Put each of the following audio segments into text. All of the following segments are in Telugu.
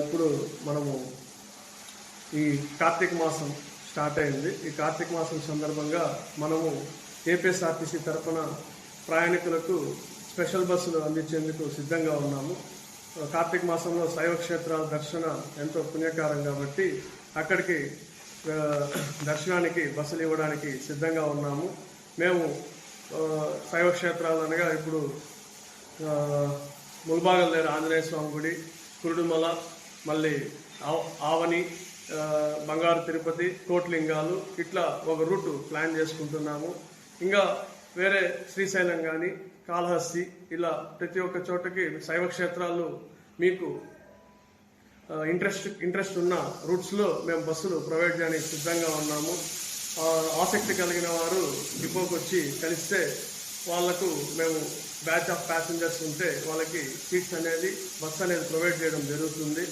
ఇప్పుడు మనము ఈ కార్తీక మాసం స్టార్ట్ అయింది. ఈ కార్తీక మాసం సందర్భంగా మనము ఏపీఎస్ఆర్టీసీ తరఫున ప్రయాణికులకు స్పెషల్ బస్సులు అందించేందుకు సిద్ధంగా ఉన్నాము. కార్తీక మాసంలో శైవ క్షేత్రాల దర్శన ఎంతో పుణ్యకారం కాబట్టి అక్కడికి దర్శనానికి బస్సులు ఇవ్వడానికి సిద్ధంగా ఉన్నాము. మేము శైవ క్షేత్రాలు అనగా ఇప్పుడు ఆ, ముల్బాగల్ దగ్గర ఆంజనేయ స్వామి గుడి కురుడుమల మళ్ళీ ఆవని బంగారు తిరుపతి కోట్లింగాలు ఇట్లా ఒక రూట్ ప్లాన్ చేసుకుంటున్నాము. ఇంకా వేరే శ్రీశైలం కానీ కాళహస్తి ఇలా ప్రతి ఒక్క చోటకి శైవ క్షేత్రాలు మీకు ఇంట్రెస్ట్ ఇంట్రెస్ట్ ఉన్న రూట్స్లో మేము బస్సులు ప్రొవైడ్ చేయడానికి సిద్ధంగా ఉన్నాము. ఆసక్తి కలిగిన వారు డిపోకి వచ్చి కలిస్తే వాళ్ళకు మేము బ్యాచ్ ఆఫ్ ప్యాసింజర్స్ ఉంటే వాళ్ళకి సీట్స్ అనేది బస్ అనేది ప్రొవైడ్ చేయడం జరుగుతుంది.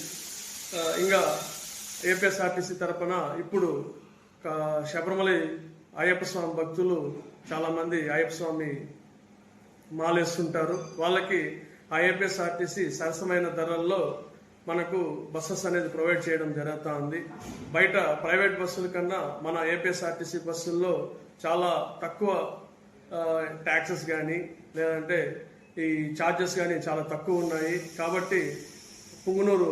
ఇంకా ఏపీఎస్ఆర్టీసీ తరఫున ఇప్పుడు క- శబరిమల అయ్యప్ప స్వామి భక్తులు చాలామంది అయ్యప్ప స్వామి మాలేస్తుంటారు. వాళ్ళకి ఐఏపీఎస్ఆర్టీసీ సరసమైన ధరల్లో మనకు బస్సెస్ అనేది ప్రొవైడ్ చేయడం జరుగుతూ ఉంది. బయట ప్రైవేట్ బస్సుల కన్నా మన ఏపీఎస్ఆర్టీసీ బస్సుల్లో చాలా తక్కువ ట్యాక్సెస్ కానీ లేదంటే ఈ ఛార్జెస్ కానీ చాలా తక్కువ ఉన్నాయి. కాబట్టి పుంగనూరు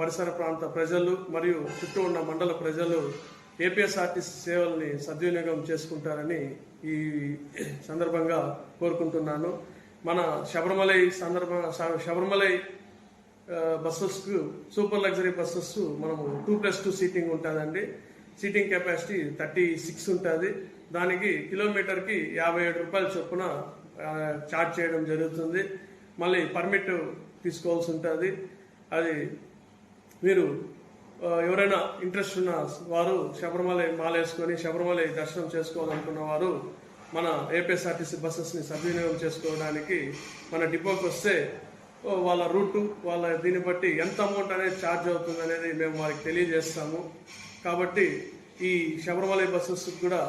పరిసర ప్రాంత ప్రజలు మరియు చుట్టూ ఉన్న మండల ప్రజలు ఏపీఎస్ఆర్టీసీ సేవల్ని సద్వినియోగం చేసుకుంటారని ఈ సందర్భంగా కోరుకుంటున్నాను. మన శబరిమలై సందర్భ శబరిమలై బస్సెస్కు సూపర్ లగ్జరీ బస్సెస్ మనము టూ ప్లస్ టూ సీటింగ్ ఉంటుందండి. సీటింగ్ కెపాసిటీ థర్టీ సిక్స్ ఉంటుంది. దానికి కిలోమీటర్కి యాభై ఏడు రూపాయల చొప్పున చార్జ్ చేయడం జరుగుతుంది. మళ్ళీ పర్మిట్ తీసుకోవాల్సి ఉంటుంది. అది మీరు ఎవరైనా ఇంట్రెస్ట్ ఉన్న వారు శబరిమల మాల వేసుకొని శబరిమల దర్శనం చేసుకోవాలనుకున్న వారు మన ఏపీఎస్ఆర్టీసీ బస్సెస్ని సద్వినియోగం చేసుకోవడానికి మన డిపోకి వస్తే వాళ్ళ రూటు వాళ్ళ దీన్ని బట్టి ఎంత అమౌంట్ అనేది ఛార్జ్ అవుతుంది అనేది మేము వారికి తెలియజేస్తాము. కాబట్టి ఈ శబరిమల బస్సెస్ కూడా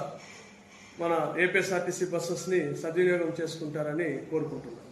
మన ఏపీఎస్ఆర్టీసీ బస్సెస్ని సద్వినియోగం చేసుకుంటారని కోరుకుంటున్నాను.